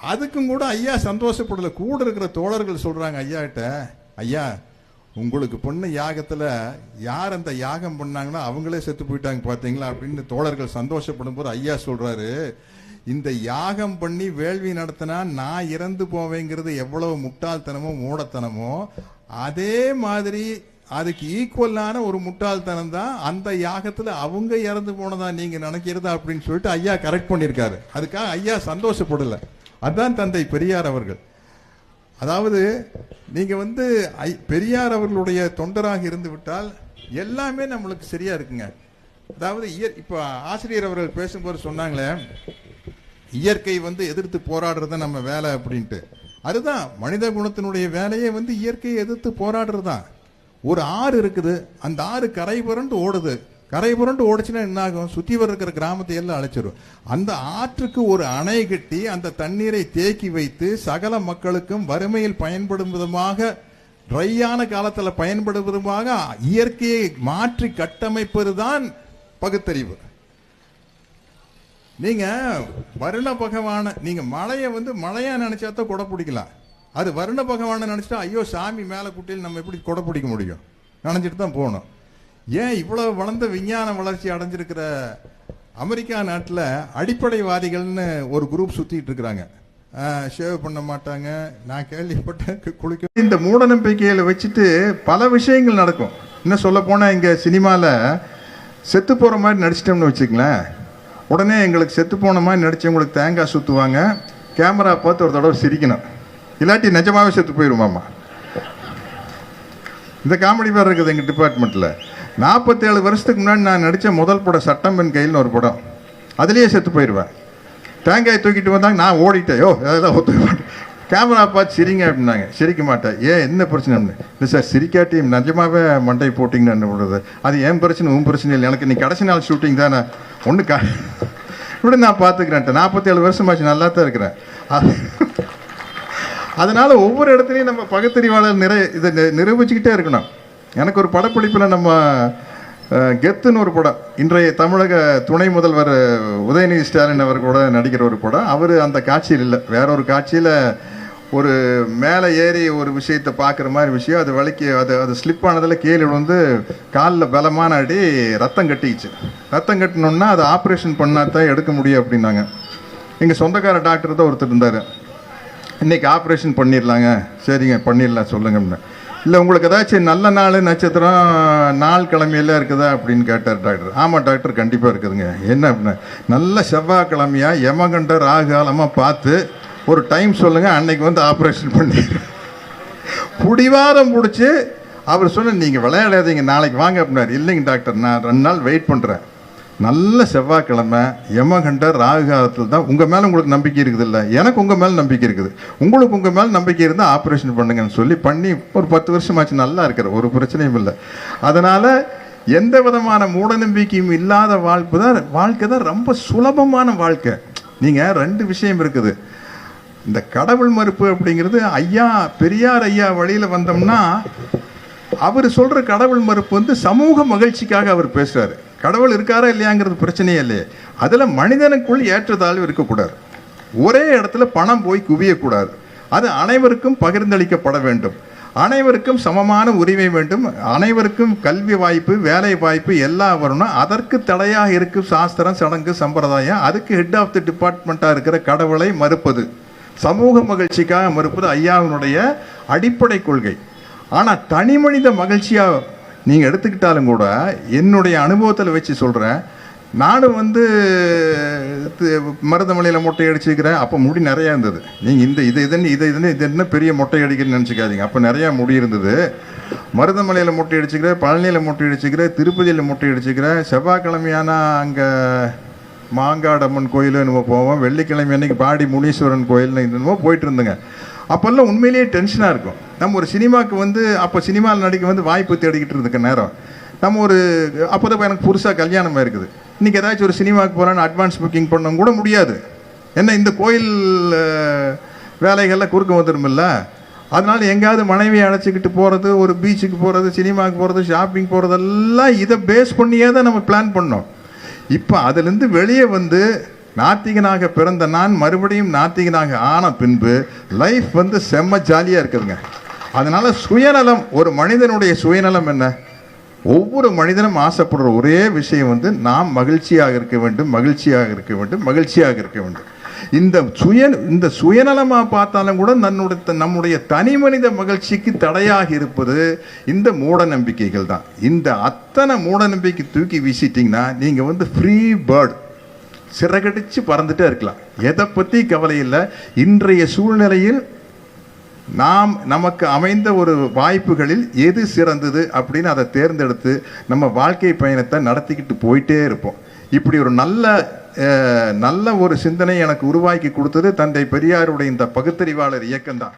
அதுக்கும் கூட ஐயா சந்தோஷப்படல. கூட இருக்கிற தோழர்கள் சொல்றாங்க ஐயா கிட்ட ஐயா உங்களுக்கு பொண்ணு யாகத்துல யார் அந்த யாகம் பண்ணாங்களோ அவங்களே செத்து போயிட்டாங்க பாத்தீங்களா? அப்படின்னு தோழர்கள் சந்தோஷப்படும் போது ஐயா சொல்றாரு இந்த யாகம் பண்ணி வேள்வி நடத்தினா நான் இறந்து போவேங்கிறது எவ்வளவு முட்டாள்தனமோ மூடத்தனமோ அதே மாதிரி அதுக்கு ஈக்குவலான ஒரு முட்டாள்தனம் தான் அந்த யாகத்துல அவங்க இறந்து போனதா நீங்க நினைக்கிறதா? அப்படின்னு சொல்லிட்டு ஐயா கரெக்ட் பண்ணியிருக்காரு. அதுக்காக ஐயா சந்தோஷப்படலை. அதுதான் தந்தை பெரியார் அவர்கள். அதாவது நீங்க வந்து ஐ- பெரியார் அவர்களுடைய தொண்டராக இருந்து விட்டால் எல்லாமே நம்மளுக்கு சரியா இருக்குங்க. அதாவது இயற் இப்போ ஆசிரியர் அவர்கள் பேசும்போது சொன்னாங்களே இயற்கை வந்து எதிர்த்து போராடுறது நம்ம வேலை அப்படின்ட்டு. அதுதான் மனித குணத்தினுடைய வேலையே வந்து இயற்கையை எதிர்த்து போராடுறது. தான் ஒரு ஆறு இருக்குது அந்த ஆறு கரை புரண்டு ஓடுது. கரை புரண்டு ஓடிச்சுன்னா என்ன ஆகும் சுத்தி வர இருக்கிற கிராமத்தை எல்லாம் அழைச்சிரும். அந்த ஆற்றுக்கு ஒரு அணை கட்டி அந்த தண்ணீரை தேக்கி வைத்து சகல மக்களுக்கும் வறுமையில் பயன்படும் விதமாக ட்ரையான காலத்தில் பயன்படும் விதமாக இயற்கையை மாற்றி கட்டமைப்பது தான் பகுத்தறிவு. நீங்க வருண பகவான நீங்க மழையை வந்து மழையா நினைச்சா தான் கொடை பிடிக்கலாம். அது வருண பகவானை நினைச்சிட்டா ஐயோ சாமி மேல குட்டியில் நம்ம எப்படி கொடை பிடிக்க முடியும்? நினைச்சிட்டு தான் போகணும். ஏன் இவ்வளவு வளர்ந்த விஞ்ஞான வளர்ச்சி அடைஞ்சிருக்கிற அமெரிக்கா நாட்டில் அடிப்படைவாதிகள்னு ஒரு குரூப் சுத்திட்டு இருக்கிறாங்க. ஷேவ் பண்ண மாட்டாங்க. நான் கேள்விப்பட்டேன் குளிக்க இந்த மூட நம்பிக்கையில வச்சுட்டு பல விஷயங்கள் நடக்கும். இன்னும் சொல்ல போனா இங்க சினிமாவில் செத்து போற மாதிரி நடிச்சிட்டோம்னு வச்சுக்கங்களேன். உடனே எங்களுக்கு செத்து போன மாதிரி நடிச்சவங்களுக்கு தேங்காய் சுற்றுவாங்க கேமரா பார்த்து ஒரு தடவை சிரிக்கணும். இல்லாட்டி நிஜமாவே செத்து போயிடுமாம்மா இந்த காமெடி பேர் இருக்குது எங்கள் டிபார்ட்மெண்ட்டில் நாற்பத்தேழு வருஷத்துக்கு முன்னாடி நான் நடித்த முதல் படம் சட்டம் பெண் கையில்னு ஒரு படம். அதுலேயே செத்து போயிடுவேன் தேங்காய் தூக்கிட்டு வந்தாங்க நான் ஓடிட்டேன். யோ அதெல்லாம் ஒத்துக்க மாட்டேன் கேமரா பார்த்து சிரிங்க அப்படின்னாங்க. சிரிக்க மாட்டேன். ஏன் என்ன பிரச்சனை அப்படின்னு? இல்லை சார் சிரிக்காட்டி நிஜமாவே மண்டை போட்டிங்கன்னு என்ன பண்ணுறது அது ஏன் பிரச்சனை உன் பிரச்சனை இல்லை. எனக்கு நீ கடைசி நாள் ஷூட்டிங் தானே. ஒன்று கா இப்படி நான் பார்த்துக்கிறேன்ட்டு நாற்பத்தேழு வருஷமாச்சு நல்லா தான் இருக்கிறேன். அதனால் ஒவ்வொரு இடத்துலையும் நம்ம பகுத்தறிவாளர் நிறை இதை நிரூபிச்சுக்கிட்டே இருக்கணும். எனக்கு ஒரு படப்பிடிப்பில் நம்ம கெத்துன்னு ஒரு படம். இன்றைய தமிழக துணை முதல்வர் உதயநிதி ஸ்டாலின் அவர் கூட நடிக்கிற ஒரு படம். அவர் அந்த காட்சியில் இல்லை. வேற ஒரு காட்சியில் ஒரு மேலே ஏறி ஒரு விஷயத்தை பார்க்குற மாதிரி விஷயம். அது வலிக்கு அது அது ஸ்லிப் ஆனதில் கீழே வந்து காலில் பலமான அடி ரத்தம் கட்டிக்கிச்சு. ரத்தம் கட்டினோன்னா அது ஆப்ரேஷன் பண்ணால் தான் எடுக்க முடியும் அப்படின்னாங்க. எங்கள் சொந்தக்கார டாக்டர் தான் ஒருத்தர் இருந்தார். இன்றைக்கி ஆப்ரேஷன் பண்ணிடலாங்க. சரிங்க பண்ணிடலாம் சொல்லுங்க அப்படின்னு. இல்லை உங்களுக்கு ஏதாச்சும் நல்ல நாள் நட்சத்திரம் நாள் கிழமையில இருக்குதா அப்படின்னு கேட்டார் டாக்டர் ஆமாம் டாக்டர் கண்டிப்பாக இருக்குதுங்க. என்ன அப்படின்னா நல்ல செவ்வாய்க்கிழமையாக யமகண்ட ராகாலமாக பார்த்து ஒரு டைம் சொல்லுங்கள் அன்னைக்கு வந்து ஆப்ரேஷன் பண்ணி புடிவாதம் பிடிச்சி அவர் சொன்ன நீங்கள் விளையாடாதீங்க நாளைக்கு வாங்க அப்படின்னாரு. இல்லைங்க டாக்டர் நான் ரெண்டு நாள் வெயிட் பண்ணுறேன் நல்ல செவ்வாய்க்கிழமை யமகண்ட ராகு காலத்தில் தான் உங்கள் மேலே உங்களுக்கு நம்பிக்கை இருக்குது இல்லை? எனக்கு உங்கள் மேலே நம்பிக்கை இருக்குது. உங்களுக்கு உங்கள் மேலே நம்பிக்கை இருந்தால் ஆப்ரேஷன் பண்ணுங்கன்னு சொல்லி பண்ணி ஒரு பத்து வருஷமாச்சு நல்லா இருக்கிற ஒரு பிரச்சனையும் இல்லை. அதனால் எந்த விதமான மூடநம்பிக்கையும் இல்லாத வாழ்க்கை தான் வாழ்க்கை தான் ரொம்ப சுலபமான வாழ்க்கை. நீங்கள் ரெண்டு விஷயம் இருக்குது. இந்த கடவுள் மறுப்பு அப்படிங்கிறது ஐயா பெரியார் ஐயா வழியில் வந்தோம்னா அவர் சொல்கிற கடவுள் மறுப்பு வந்து சமூக மகிழ்ச்சிக்காக அவர் பேசுறாரு. கடவுள் இருக்காரா இல்லையாங்கிறது பிரச்சனையே இல்லையே. அதில் மனிதனுக்குள் ஏற்றத்தாழ்வு இருக்கக்கூடாது. ஒரே இடத்துல பணம் போய் குவியக்கூடாது. அது அனைவருக்கும் பகிர்ந்தளிக்கப்பட வேண்டும். அனைவருக்கும் சமமான உரிமை வேண்டும். அனைவருக்கும் கல்வி வாய்ப்பு வேலை வாய்ப்பு எல்லாம் வரணும். அதற்கு தடையாக இருக்கும் சாஸ்திரம் சடங்கு சம்பிரதாயம். அதுக்கு ஹெட் ஆஃப் தி டிபார்ட்மெண்ட்டாக இருக்கிற கடவுளை மறுப்பது. சமூக மகிழ்ச்சிக்காக மறுப்பது ஐயாவினுடைய அடிப்படை கொள்கை. ஆனால் தனி மனித மகிழ்ச்சியாக நீங்கள் எடுத்துக்கிட்டாலும் கூட என்னுடைய அனுபவத்தில் வச்சு சொல்கிறேன் நானும் வந்து மருதமலையில் மொட்டை அடிச்சுக்கிறேன் அப்போ முடி நிறையா இருந்தது. நீங்கள் இந்த இது இதுன்னு இது இதுன்னு இது என்ன பெரிய மொட்டை அடிக்கிறேன்னு நினச்சிக்காதீங்க. அப்போ நிறையா முடி இருந்தது. மருதமலையில் மொட்டை அடிச்சுக்கிறேன் பழனியில் மொட்டை அடிச்சுக்கிறேன் திருப்பதியில் மொட்டை அடிச்சுக்கிறேன் செவ்வாய்க்கிழமையானா அங்கே மாங்காடம்மன் கோயில் என்னமோ போவோம். வெள்ளிக்கிழமை அன்னைக்கு பாடி முனீஸ்வரன் கோயில்னு என்னமோ போயிட்டு இருந்தேங்க. அப்போல்லாம் உண்மையிலேயே டென்ஷனாக இருக்கும். நம்ம ஒரு சினிமாவுக்கு வந்து அப்போ சினிமாவில் நடிக்க வந்து வாய்ப்பு தேடிக்கிட்டு இருந்துக்க நேரம். நம்ம ஒரு அப்போ தான் எனக்கு புதுசாக கல்யாணம் இருக்குது இன்றைக்கி ஏதாச்சும் ஒரு சினிமாவுக்கு போகிறான்னு அட்வான்ஸ் புக்கிங் பண்ண கூட முடியாது. ஏன்னா இந்த கோயில் வேலைகள்லாம் குறுக்க வந்துடுமில்ல அதனால் எங்கேயாவது மனைவியை அழைச்சிக்கிட்டு போகிறது ஒரு பீச்சுக்கு போகிறது சினிமாவுக்கு போகிறது ஷாப்பிங் போகிறதெல்லாம் இதை பேஸ் பண்ணியே தான் நம்ம பிளான் பண்ணோம். இப்போ அதுலேருந்து வெளியே வந்து நாத்திகனாக பிறந்த நான் மறுபடியும் நாத்திகனாக ஆன பின்பு லைஃப் வந்து செம்ம ஜாலியாக இருக்குதுங்க. அதனால் சுயநலம் ஒரு மனிதனுடைய சுயநலம் என்ன? ஒவ்வொரு மனிதனும் ஆசைப்படுற ஒரே விஷயம் வந்து நாம் மகிழ்ச்சியாக இருக்க வேண்டும் மகிழ்ச்சியாக இருக்க வேண்டும் மகிழ்ச்சியாக இருக்க வேண்டும். இந்த சுய இந்த சுயநலமாக பார்த்தாலும் கூட தன்னுடைய நம்முடைய தனி மனித மகிழ்ச்சிக்கு தடையாக இருப்பது இந்த மூட நம்பிக்கைகள் தான். இந்த அத்தனை மூட நம்பிக்கை தூக்கி வீசிட்டிங்கன்னா நீங்கள் வந்து ஃப்ரீ பேர்ட் சிறகடிச்சு பறந்துட்டே இருக்கலாம். எதை பற்றி கவலை இல்லை. இன்றைய சூழ்நிலையில் நாம் நமக்கு அமைந்த ஒரு வாய்ப்புகளில் எது சிறந்தது அப்படின்னு அதை தேர்ந்தெடுத்து நம்ம வாழ்க்கை பயணத்தை நடத்திக்கிட்டு போயிட்டே இருப்போம். இப்படி ஒரு நல்ல நல்ல ஒரு சிந்தனை எனக்கு உருவாக்கி கொடுத்தது தந்தை பெரியாருடைய இந்த பகுத்தறிவாளர் இயக்கம்தான்.